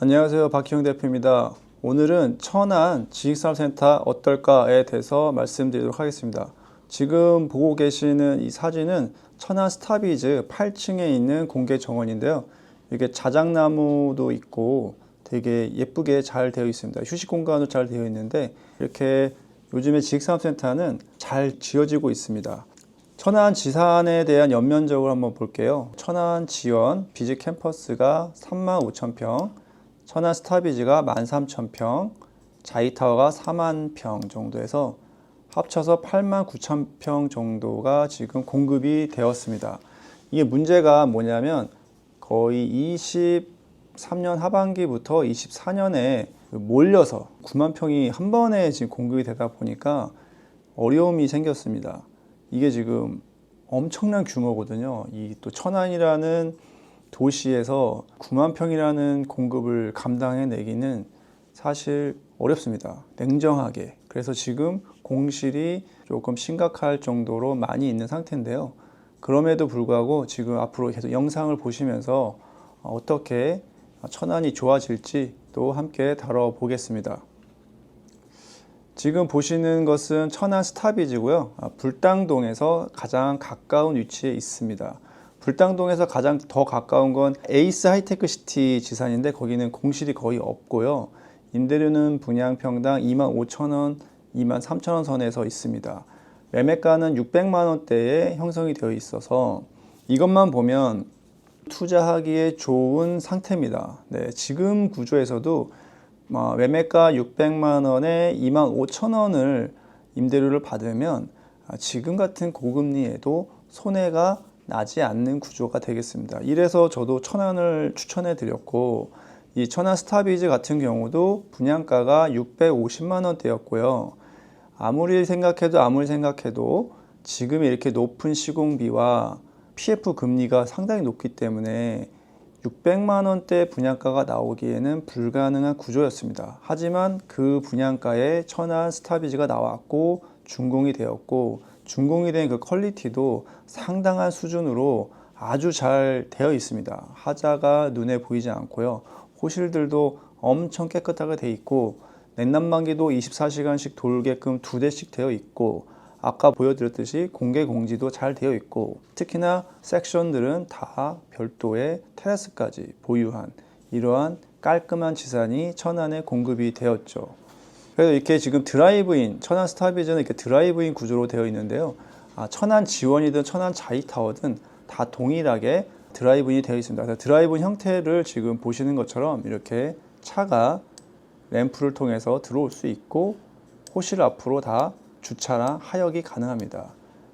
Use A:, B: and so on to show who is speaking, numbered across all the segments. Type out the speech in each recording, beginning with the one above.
A: 안녕하세요. 박희영 대표입니다. 오늘은 천안 지식산업센터 어떨까에 대해서 말씀드리도록 하겠습니다. 지금 보고 계시는 이 사진은 천안 스타비즈 8층에 있는 공개 정원인데요. 이게 자작나무도 있고 되게 예쁘게 잘 되어 있습니다. 휴식 공간도 잘 되어 있는데 이렇게 요즘에 지식산업센터는 잘 지어지고 있습니다. 천안 지산에 대한 연면적을 한번 볼게요. 천안 지원 비즈 캠퍼스가 3만 5천 평, 천안 스타비즈가 1만 3천 평, 자이타워가 4만 평 정도에서 합쳐서 8만 9천 평 정도가 지금 공급이 되었습니다. 이게 문제가 뭐냐면 거의 23년 하반기부터 24년에 몰려서 9만 평이 한 번에 지금 공급이 되다 보니까 어려움이 생겼습니다. 이게 지금 엄청난 규모거든요. 이 또 천안이라는 도시에서 9만 평이라는 공급을 감당해내기는 사실 어렵습니다. 냉정하게. 그래서 지금 공실이 조금 심각할 정도로 많이 있는 상태인데요. 그럼에도 불구하고 지금 앞으로 계속 영상을 보시면서 어떻게 천안이 좋아질지 또 함께 다뤄보겠습니다. 지금 보시는 것은 천안 스타비즈고요. 아, 불당동에서 가장 가까운 위치에 있습니다. 불당동에서 가장 더 가까운 건 에이스 하이테크 시티 지산인데 거기는 공실이 거의 없고요. 임대료는 분양 평당 2만 5천 원, 2만 3천 원 선에서 있습니다. 매매가는 600만 원대에 형성이 되어 있어서 이것만 보면 투자하기에 좋은 상태입니다. 네, 지금 구조에서도 뭐 매매가 600만 원에 2만 5천 원을 임대료를 받으면 아, 지금 같은 고금리에도 손해가 나지 않는 구조가 되겠습니다. 이래서 저도 천안을 추천해 드렸고 이 천안 스타비즈 같은 경우도 분양가가 650만 원대였고요. 아무리 생각해도 아무리 생각해도 지금 이렇게 높은 시공비와 PF 금리가 상당히 높기 때문에 600만 원대 분양가가 나오기에는 불가능한 구조였습니다. 하지만 그 분양가에 천안 스타비즈가 나왔고 준공이 되었고 준공이 된 그 퀄리티도 상당한 수준으로 아주 잘 되어 있습니다. 하자가 눈에 보이지 않고요. 호실들도 엄청 깨끗하게 되어 있고 냉난방기도 24시간씩 돌게끔 두 대씩 되어 있고 아까 보여드렸듯이 공개 공지도 잘 되어 있고 특히나 섹션들은 다 별도의 테라스까지 보유한 이러한 깔끔한 지산이 천안에 공급이 되었죠. 그래서 이렇게 지금 드라이브인 천안 스타비즈는 이렇게 드라이브인 구조로 되어 있는데요. 아, 천안 지원이든 천안 자이타워든 다 동일하게 드라이브인이 되어 있습니다. 그래서 드라이브인 형태를 지금 보시는 것처럼 이렇게 차가 램프를 통해서 들어올 수 있고 호실 앞으로 다 주차나 하역이 가능합니다.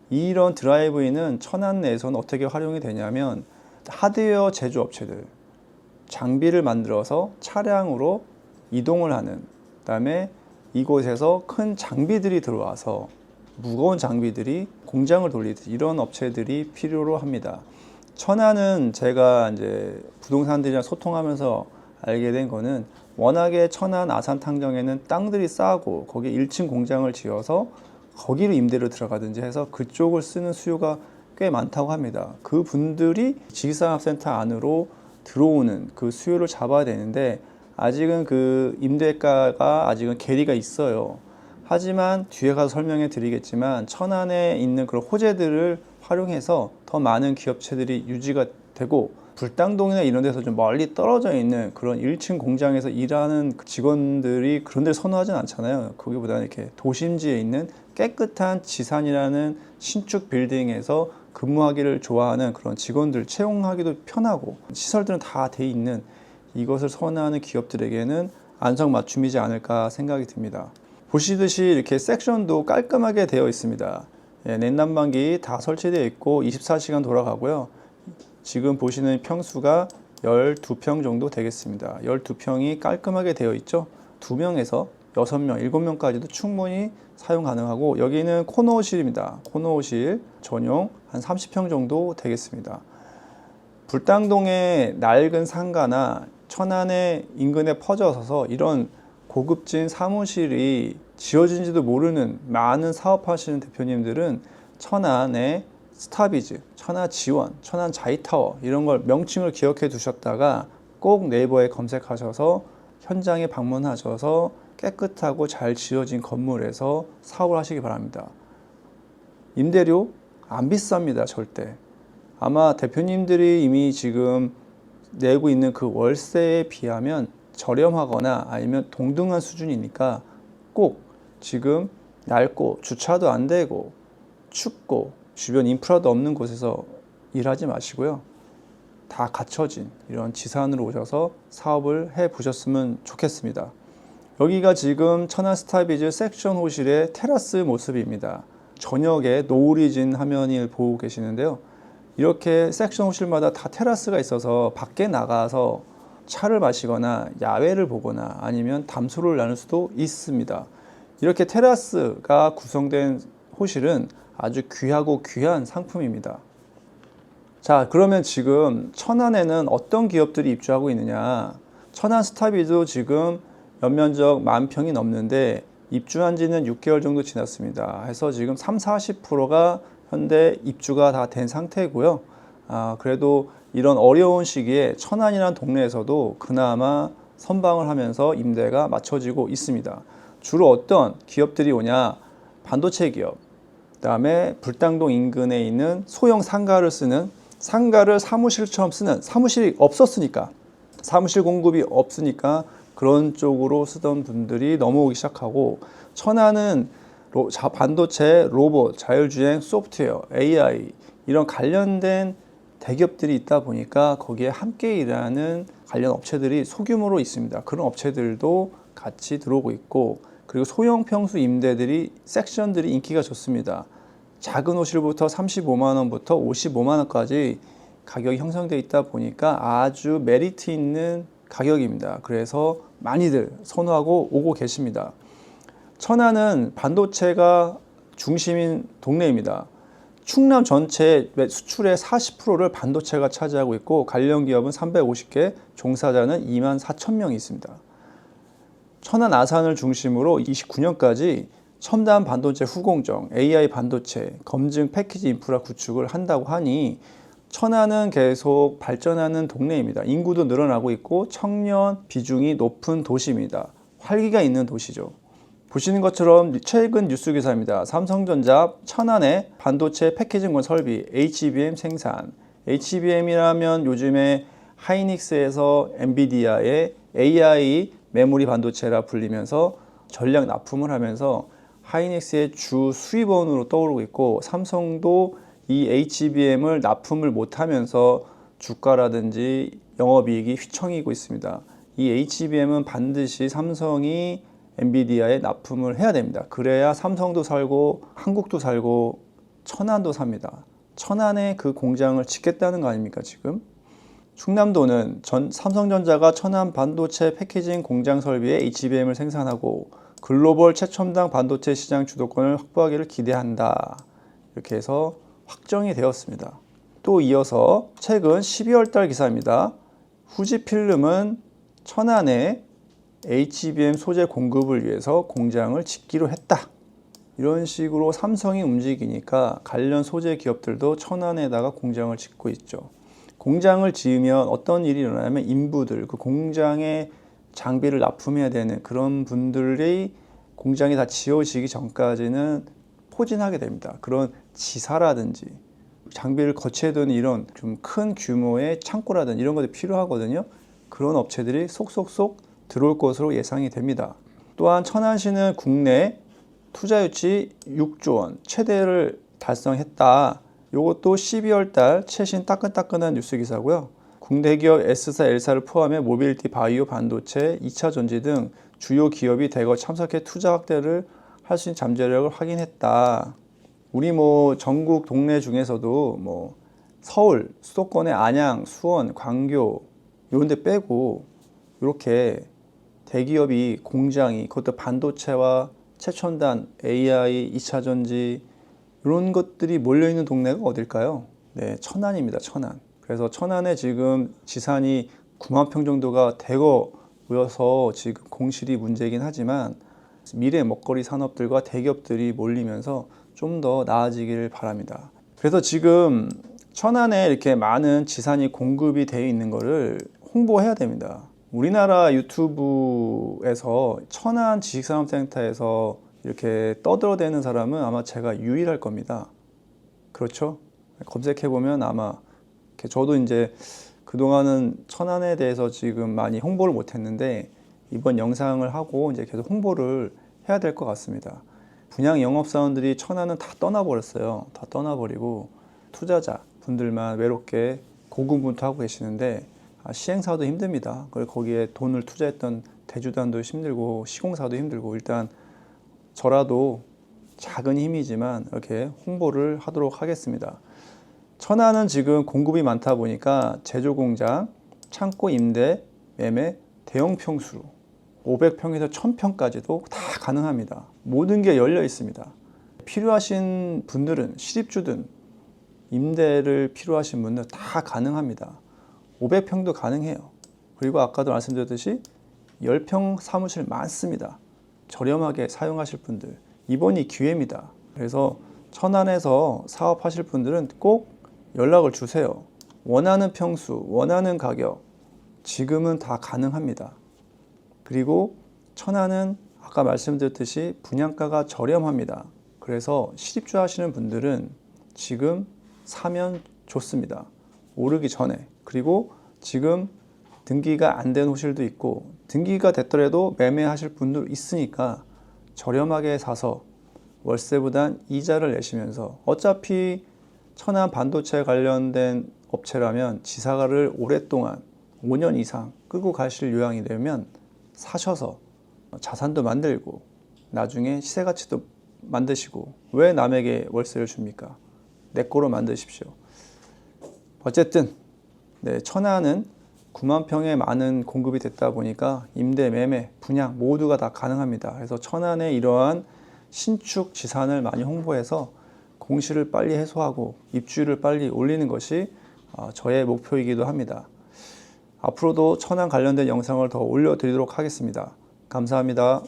A: 이런 드라이브인은 천안 내에서는 어떻게 활용이 되냐면 하드웨어 제조업체들 장비를 만들어서 차량으로 이동을 하는 그다음에 이곳에서 큰 장비들이 들어와서 무거운 장비들이 공장을 돌리듯 이런 업체들이 필요로 합니다. 천안은 제가 이제 부동산들이랑 소통하면서 알게 된 거는 워낙에 천안 아산 탕정에는 땅들이 싸고 거기에 1층 공장을 지어서 거기로 임대로 들어가든지 해서 그쪽을 쓰는 수요가 꽤 많다고 합니다. 그 분들이 지식산업센터 안으로 들어오는 그 수요를 잡아야 되는데 아직은 그 임대가가 아직은 괴리가 있어요. 하지만 뒤에 가서 설명해 드리겠지만 천안에 있는 그런 호재들을 활용해서 더 많은 기업체들이 유지가 되고 불당동이나 이런 데서 좀 멀리 떨어져 있는 그런 1층 공장에서 일하는 그 직원들이 그런 데를 선호하진 않잖아요. 거기보다는 이렇게 도심지에 있는 깨끗한 지산이라는 신축 빌딩에서 근무하기를 좋아하는 그런 직원들 채용하기도 편하고 시설들은 다 돼 있는 이것을 선호하는 기업들에게는 안성맞춤이지 않을까 생각이 듭니다. 보시듯이 이렇게 섹션도 깔끔하게 되어 있습니다. 예, 냉난방기 다 설치되어 있고 24시간 돌아가고요. 지금 보시는 평수가 12평 정도 되겠습니다. 12평이 깔끔하게 되어 있죠. 2명에서 6명, 7명까지도 충분히 사용 가능하고 여기는 코너실입니다. 코너실 전용 한 30평 정도 되겠습니다. 불당동의 낡은 상가나 천안의 인근에 퍼져서 이런 고급진 사무실이 지어진지도 모르는 많은 사업하시는 대표님들은 천안의 스타비즈, 천안 지원, 천안 자이타워 이런 걸 명칭을 기억해 두셨다가 꼭 네이버에 검색하셔서 현장에 방문하셔서 깨끗하고 잘 지어진 건물에서 사업을 하시기 바랍니다. 임대료 안 비쌉니다, 절대. 아마 대표님들이 이미 지금 내고 있는 그 월세에 비하면 저렴하거나 아니면 동등한 수준이니까 꼭 지금 낡고 주차도 안 되고 춥고 주변 인프라도 없는 곳에서 일하지 마시고요. 다 갖춰진 이런 지산으로 오셔서 사업을 해 보셨으면 좋겠습니다. 여기가 지금 천안 스타비즈 섹션 호실의 테라스 모습입니다. 저녁에 노을이 진 화면을 보고 계시는데요. 이렇게 섹션 호실마다 다 테라스가 있어서 밖에 나가서 차를 마시거나 야외를 보거나 아니면 담소를 나눌 수도 있습니다. 이렇게 테라스가 구성된 호실은 아주 귀하고 귀한 상품입니다. 자, 그러면 지금 천안에는 어떤 기업들이 입주하고 있느냐? 천안 스타비도 지금 연면적 만 평이 넘는데 입주한 지는 6개월 정도 지났습니다. 해서 지금 3, 40%가 현재 입주가 다 된 상태고요. 아, 그래도 이런 어려운 시기에 천안이라는 동네에서도 그나마 선방을 하면서 임대가 맞춰지고 있습니다. 주로 어떤 기업들이 오냐? 반도체 기업, 그다음에 불당동 인근에 있는 소형 상가를 쓰는 상가를 사무실처럼 쓰는 사무실이 없었으니까 사무실 공급이 없으니까 그런 쪽으로 쓰던 분들이 넘어오기 시작하고 천안은 로, 자, 반도체, 로봇, 자율주행, 소프트웨어, AI 이런 관련된 대기업들이 있다 보니까 거기에 함께 일하는 관련 업체들이 소규모로 있습니다. 그런 업체들도 같이 들어오고 있고 그리고 소형 평수 임대들이 섹션들이 인기가 좋습니다. 작은 호실부터 35만 원부터 55만 원까지 가격이 형성되어 있다 보니까 아주 메리트 있는 가격입니다. 그래서 많이들 선호하고 오고 계십니다. 천안은 반도체가 중심인 동네입니다. 충남 전체 수출의 40%를 반도체가 차지하고 있고 관련 기업은 350개, 종사자는 2만 4천 명이 있습니다. 천안 아산을 중심으로 29년까지 첨단 반도체 후공정, AI 반도체, 검증 패키지 인프라 구축을 한다고 하니 천안은 계속 발전하는 동네입니다. 인구도 늘어나고 있고 청년 비중이 높은 도시입니다. 활기가 있는 도시죠. 보시는 것처럼 최근 뉴스 기사입니다. 삼성전자 천안에 반도체 패키징권 설비, HBM 생산. HBM이라면 요즘에 하이닉스에서 엔비디아의 AI 메모리 반도체라 불리면서 전략 납품을 하면서 하이닉스의 주 수입원으로 떠오르고 있고 삼성도 이 HBM을 납품을 못하면서 주가라든지 영업이익이 휘청이고 있습니다. 이 HBM은 반드시 삼성이 엔비디아에 납품을 해야 됩니다. 그래야 삼성도 살고 한국도 살고 천안도 삽니다. 천안에 그 공장을 짓겠다는 거 아닙니까 지금? 충남도는 전 삼성전자가 천안 반도체 패키징 공장 설비에 HBM을 생산하고 글로벌 최첨단 반도체 시장 주도권을 확보하기를 기대한다. 이렇게 해서 확정이 되었습니다. 또 이어서 최근 12월 달 기사입니다. 후지필름은 천안에 HBM 소재 공급을 위해서 공장을 짓기로 했다. 이런 식으로 삼성이 움직이니까 관련 소재 기업들도 천안에다가 공장을 짓고 있죠. 공장을 지으면 어떤 일이 일어나면 인부들, 그 공장에 장비를 납품해야 되는 그런 분들이 공장이 다 지어지기 전까지는 포진하게 됩니다. 그런 지사라든지 장비를 거치해야 되는 이런 좀 큰 규모의 창고라든지 이런 것들이 필요하거든요. 그런 업체들이 속속속 들어올 것으로 예상이 됩니다. 또한 천안시는 국내 투자 유치 6조 원 최대를 달성했다. 이것도 12월 달 최신 따끈따끈한 뉴스 기사고요. 국내 기업 S사, L사를 포함해 모빌티, 바이오, 반도체, 2차 전지 등 주요 기업이 대거 참석해 투자 확대를 할 수 있는 잠재력을 확인했다. 우리 뭐 전국 동네 중에서도 뭐 서울, 수도권의 안양, 수원, 광교 이런 데 빼고 이렇게 대기업이 공장이 그것도 반도체와 최첨단 AI, 2차 전지 이런 것들이 몰려 있는 동네가 어딜까요? 네, 천안입니다. 천안. 그래서 천안에 지금 지산이 9만 평 정도가 대거 모여서 지금 공실이 문제이긴 하지만 미래 먹거리 산업들과 대기업들이 몰리면서 좀 더 나아지기를 바랍니다. 그래서 지금 천안에 이렇게 많은 지산이 공급이 되어 있는 것을 홍보해야 됩니다. 우리나라 유튜브에서 천안 지식산업센터에서 이렇게 떠들어대는 사람은 아마 제가 유일할 겁니다. 그렇죠? 검색해 보면 아마 저도 이제 그동안은 천안에 대해서 지금 많이 홍보를 못 했는데 이번 영상을 하고 이제 계속 홍보를 해야 될 것 같습니다. 분양 영업사원들이 천안은 다 떠나버렸어요. 다 떠나버리고 투자자 분들만 외롭게 고군분투하고 계시는데 아, 시행사도 힘듭니다. 그리고 거기에 돈을 투자했던 대주단도 힘들고 시공사도 힘들고 일단 저라도 작은 힘이지만 이렇게 홍보를 하도록 하겠습니다. 천안은 지금 공급이 많다 보니까 제조 공장, 창고 임대, 매매, 대형 평수로 500평에서 1000평까지도 다 가능합니다. 모든 게 열려 있습니다. 필요하신 분들은 실입주든 임대를 필요하신 분들 다 가능합니다. 500평도 가능해요. 그리고 아까도 말씀드렸듯이 10평 사무실 많습니다. 저렴하게 사용하실 분들 이번이 기회입니다. 그래서 천안에서 사업하실 분들은 꼭 연락을 주세요. 원하는 평수, 원하는 가격 지금은 다 가능합니다. 그리고 천안은 아까 말씀드렸듯이 분양가가 저렴합니다. 그래서 실입주 하시는 분들은 지금 사면 좋습니다. 오르기 전에. 그리고 지금 등기가 안 된 호실도 있고 등기가 됐더라도 매매하실 분들 있으니까 저렴하게 사서 월세보단 이자를 내시면서 어차피 천안 반도체 관련된 업체라면 지사가를 오랫동안 5년 이상 끌고 가실 요양이 되면 사셔서 자산도 만들고 나중에 시세 가치도 만드시고 왜 남에게 월세를 줍니까? 내 거로 만드십시오. 어쨌든 네, 천안은 9만 평에 많은 공급이 됐다 보니까 임대, 매매, 분양 모두가 다 가능합니다. 그래서 천안의 이러한 신축 지산을 많이 홍보해서 공시를 빨리 해소하고 입주율을 빨리 올리는 것이 어, 저의 목표이기도 합니다. 앞으로도 천안 관련된 영상을 더 올려드리도록 하겠습니다. 감사합니다.